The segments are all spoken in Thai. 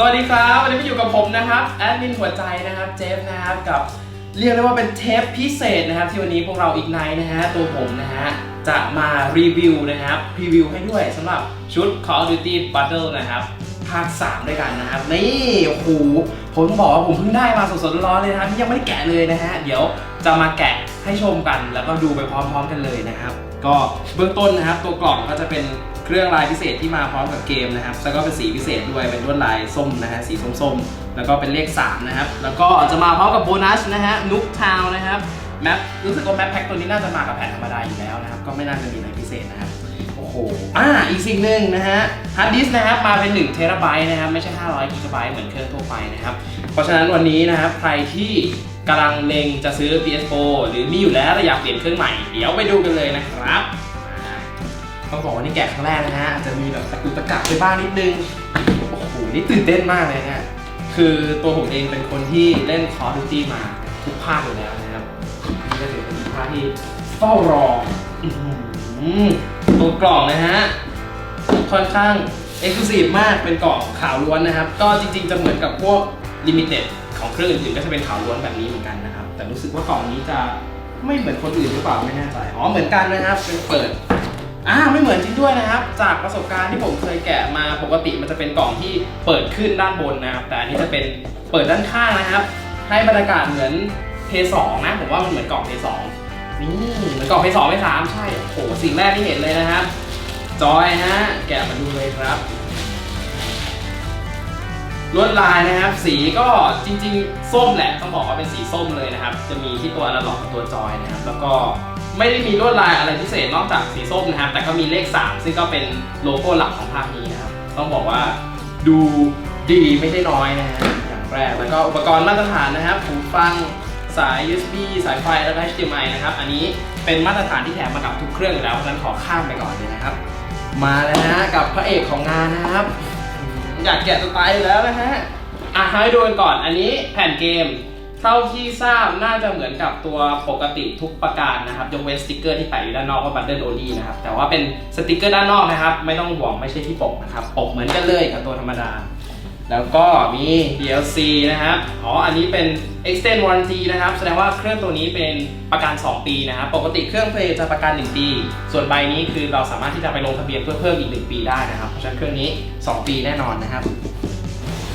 สวัสดีครับวันนี้มาอยู่กับผมนะครับแอดมินหัวใจนะครับเจฟนะครับกับเรียกได้ว่าเป็นเทปพิเศษนะครับ ที่วันนี้พวกเราอีกไนนะฮะตัวผมนะฮะจะมารีวิวนะครับพรีวิวให้ด้วยสำหรับชุด Call of Duty Battle นะครับภาค 3 ด้วยกันนะครับนี่โอ้โหผมบอกว่าผมเพิ่งได้มาสดๆร้อนๆเลยนะครับยังไม่ได้แกะเลยนะฮะเดี๋ยวจะมาแกะให้ชมกัน แล้วก็ดูไปพร้อมๆกันเลยนะครับ ก็เบื้องต้นนะครับตัวกล่องก็จะเป็น เครื่องลายพิเศษที่มาพร้อมกับเกมนะครับ แล้วก็เป็นสีพิเศษด้วย เป็นลวดลายส้มนะฮะ สีส้มๆ แล้วก็เป็นเลข 3 นะครับ แล้วก็จะมาพร้อมกับโบนัสนะฮะ นุกทาวนะครับ แมป รู้สึกว่าแมปแพ็คตัวนี้น่าจะมากับแผ่นธรรมดาอยู่แล้วนะครับ ก็ไม่น่าจะมีอะไรพิเศษนะครับ โอ้โห อ่า อีกสิ่งหนึ่งนะฮะ ฮาร์ดดิสก์นะครับ มาเป็น1เทราไบต์นะครับ ไม่ใช่ 500กิกะไบต์เหมือนเครื่องทั่วไปนะครับ เพราะฉะนั้นวันนี้นะครับ ใครที่กำลังเล็งจะซื้อ PS4 หรือมีอยู่แล้วแต่อยากเปลี่ยนเครื่องใหม่ เดี๋ยวไปดูกันเลยนะครับอ่า ต้องบอกว่านี่แกะครั้งแรกนะฮะอาจจะมีแบบตะกุกตะกักไปบ้างนิดนึง โอ้โห นี่ตื่นเต้นมากเลยเนี่ยคือตัวผมเองเป็นคนที่เล่น Call of Duty มาทุกภาคอยู่แล้วนะครับนี่ก็ถือเป็นภาคที่เฝ้ารออื้อหือตัวกล่องนะฮะ ค่อนข้างเอ็กซ์คลูซีฟมากเป็นกล่องขาวล้วนนะครับ ก็จริงๆจะเหมือนกับพวกลิมิเต็ดของเครื่องอื่นๆก็จะเป็นขาวล้วนแบบนี้เหมือนกันนะครับ แต่รู้สึกว่ากล่องนี้จะไม่เหมือนคนอื่นหรือเปล่าไม่แน่ใจอ๋อเหมือนกันนะครับเป็นเปิด อ่าไม่เหมือนจริงด้วยนะครับ จากประสบการณ์ที่ผมเคยแกะมาปกติมันจะเป็นกล่องที่เปิดขึ้นด้านบนนะครับ แต่อันนี้จะเป็นเปิดด้านข้างนะครับ ให้บรรยากาศเหมือนเพย์สองนะผมว่ามันเหมือนกล่องเพย์สองนี่เหมือนกล่องเพย์สองเพย์สามใช่โอ้โหสิ่งแรกที่เห็นเลยนะครับ จอยฮะแกะมาดูเลยครับลวดลายนะครับ สีก็จริง ๆ ส้มแหละต้องบอกว่าเป็นสีส้มเลยนะครับ จะมีที่ตัวอนาล็อกกับตัวจอยนะครับ แล้วก็ ไม่ได้มีลวดลายอะไรพิเศษนอกจากสีส้มนะครับ แต่ก็มีเลข 3 ซึ่งก็เป็นโลโก้หลักของภาคนี้นะครับ ต้องบอกว่าดูดีไม่ใช่น้อยนะฮะอย่างแรก แล้วก็อุปกรณ์มาตรฐานนะครับหูฟังสาย USB สายไฟแล้วก็ HDMI นะครับ อันนี้เป็นมาตรฐานที่แถมมากับทุกเครื่องอยู่แล้วเพราะฉะนั้นขอข้ามไปก่อนเลยนะครับ มาแล้วนะกับพระเอกของงานนะครับ อยากแกะสไตล์อยู่แล้วนะฮะอะให้ดูกันก่อนอันนี้แผ่นเกม เท่าที่ทราบน่าจะเหมือนกับตัวปกติทุกประการนะครับ ยกเว้นสติกเกอร์ที่แปะอยู่ด้านนอกว่าบัตเดิลโอลี่นะครับ แต่ว่าเป็นสติกเกอร์ด้านนอกนะครับ ไม่ต้องห่วงไม่ใช่ที่ปกนะครับ ปกเหมือนกันเลยกับตัวธรรมดา แล้วก็มี DLC นะครับ อ๋อ อันนี้เป็น extend warranty นะครับ แสดงว่าเครื่องตัวนี้เป็นประกัน 2 ปีนะครับ ปกติเครื่องเพลย์จะประกัน 1 ปี ส่วนใบนี้คือเราสามารถที่จะไปลงทะเบียนเพื่อเพิ่มอีก 1 ปีได้นะครับ เพราะฉะนั้นเครื่องนี้ 2 ปีแน่นอนนะครับ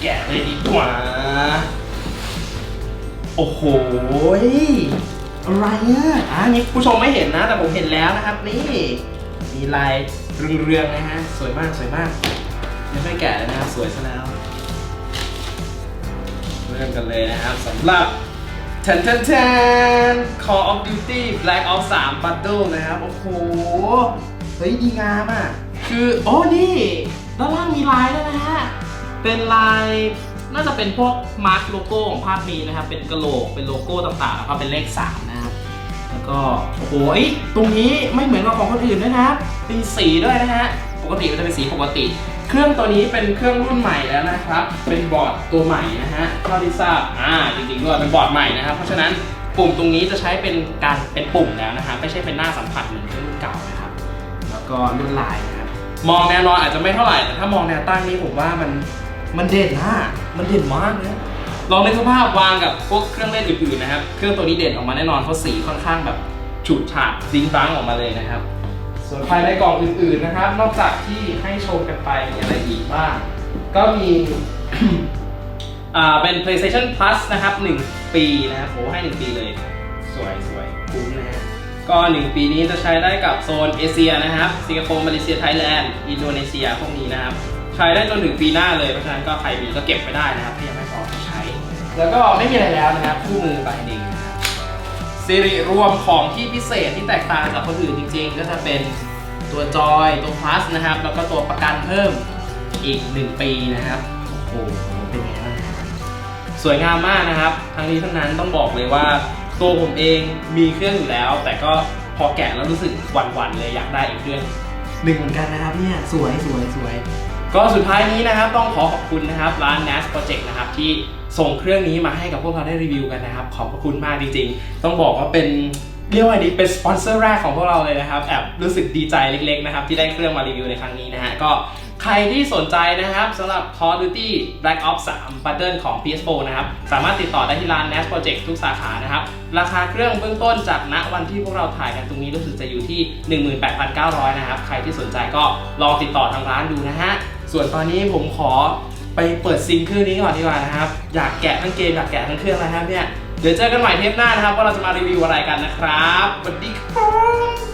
แกะเลยดีกว่า โอ้โห อะไรอะอ่านี่ผู้ชมไม่เห็นนะ แต่ผมเห็นแล้วนะครับ นี่ มีลายเรืองๆนะฮะ สวยมากสวยมากยังไม่แกะเลยนะครับ สวยซะแล้วเริ่มกันเลยนะครับสำหรับแทนแทนแทน Call of Duty Black Ops 3 Battle นะครับ โอ้โห เฮ้ย ดีงามอะ คือ โอ้ นี่ ด้านล่างมีลายด้วยนะฮะ เป็นลาย น่าจะเป็นพวกมาร์คโลโก้ของภาคนี้นะครับ เป็นกระโหลก เป็นโลโก้ต่างๆ แล้วก็เป็นเลข3นะครับ แล้วก็โอ้โหเอ้ยตรงนี้ไม่เหมือนกับของคนอื่นด้วยนะครับมีสีด้วยนะฮะ ปกติมันจะเป็นสีปกติ เครื่องตัวนี้เป็นเครื่องรุ่นใหม่แล้วนะครับ เป็นบอร์ดตัวใหม่นะฮะเท่าที่ทราบ อ่า จริงๆด้วยเป็นบอร์ดใหม่นะครับ เพราะฉะนั้นปุ่มตรงนี้จะใช้เป็นการเป็นปุ่มแล้วนะฮะ ไม่ใช่เป็นหน้าสัมผัสเหมือนเครื่องรุ่นเก่านะครับ แล้วก็ลวดลายนะครับ มองแนวนอนอาจจะไม่เท่าไหร่ แต่ถ้ามองแนวตั้งนี่ผมว่ามันมันเด่นมาก มันเด่นมากนะลองในกสภาพวางกับพวกเครื่องเล่นอื่นๆนะครับ เครื่องตัวนี้เด่นออกมาแน่นอนเพราะสีค่อนข้างแบบฉูดฉาดซิงบังออกมาเลยนะครับ ส่วนภายในกล่องอื่นๆนะครับ นอกจากที่ให้ชมกันไปมีอะไรอีกบ้าง ก็มีอ่าเป็น PlayStation Plus นะครับ 1 ปีนะครับโหให้ 1 ปีเลย สวยสวยคุ้มนะฮะก็ 1 ปีนี้จะใช้ได้กับโซนเอเชียนะครับ สิงคโปร์มาเลเซียไทยแลนด์ อินโดนีเซียพวกนี้นะครับ ใช้ได้จนถึงปีหน้าเลยเพราะฉะนั้นก็ใครมีก็เก็บไปได้นะครับที่ยังไม่พอใช้ แล้วก็ไม่มีอะไรแล้วนะครับคู่มือใบหนึ่งนะครับซีรีรวมของที่พิเศษที่แตกต่างจากคนอื่นจริง ๆ ก็จะเป็นตัวจอยตัว plus นะครับ แล้วก็ตัวประกันเพิ่มอีก 1 ปีนะครับโอ้โหเป็นไงบ้างสวยงามมากนะครับ ทั้งนี้ทั้งนั้นต้องบอกเลยว่าตัวผมเองมีเครื่องอยู่แล้ว แต่ก็พอแกะแล้วรู้สึกหวั่นๆเลยอยากได้อีกเครื่องหนึ่งเหมือนกันนะครับเนี่ยสวยสวยสวย ก็สุดท้ายนี้นะครับต้องขอขอบคุณนะครับร้าน NAS Project นะครับที่ส่งเครื่องนี้มาให้กับพวกเราได้รีวิวกันนะครับ ขอบพระคุณมากจริงๆ ต้องบอกว่าเป็นเรียกว่าดีเป็นสปอนเซอร์แรกของพวกเราเลยนะครับแอบรู้สึกดีใจเล็กๆนะครับที่ได้เครื่องมารีวิวในครั้งนี้นะฮะก็ใครที่สนใจนะครับสำหรับ Call of Duty Black Ops 3 Bundle ของ PS4 นะครับ สามารถติดต่อได้ที่ร้าน NAS Project ทุกสาขานะครับ ราคาเครื่องเบื้องต้นจากณวันที่พวกเราถ่ายกันตรงนี้รู้สึกจะอยู่ที่ 18,900 นะครับ ใครที่สนใจก็ลองติดต่อทางร้านดูนะฮะ ส่วนตอนนี้ผมขอไปเปิดซิงเครื่องนี้ก่อนดีกว่านะครับ อยากแกะทั้งเกมอยากแกะทั้งเครื่องนะครับเนี่ย เดี๋ยวเจอกันใหม่เทปหน้านะครับว่าเราจะมารีวิวอะไรกันนะครับสวัสดีครับ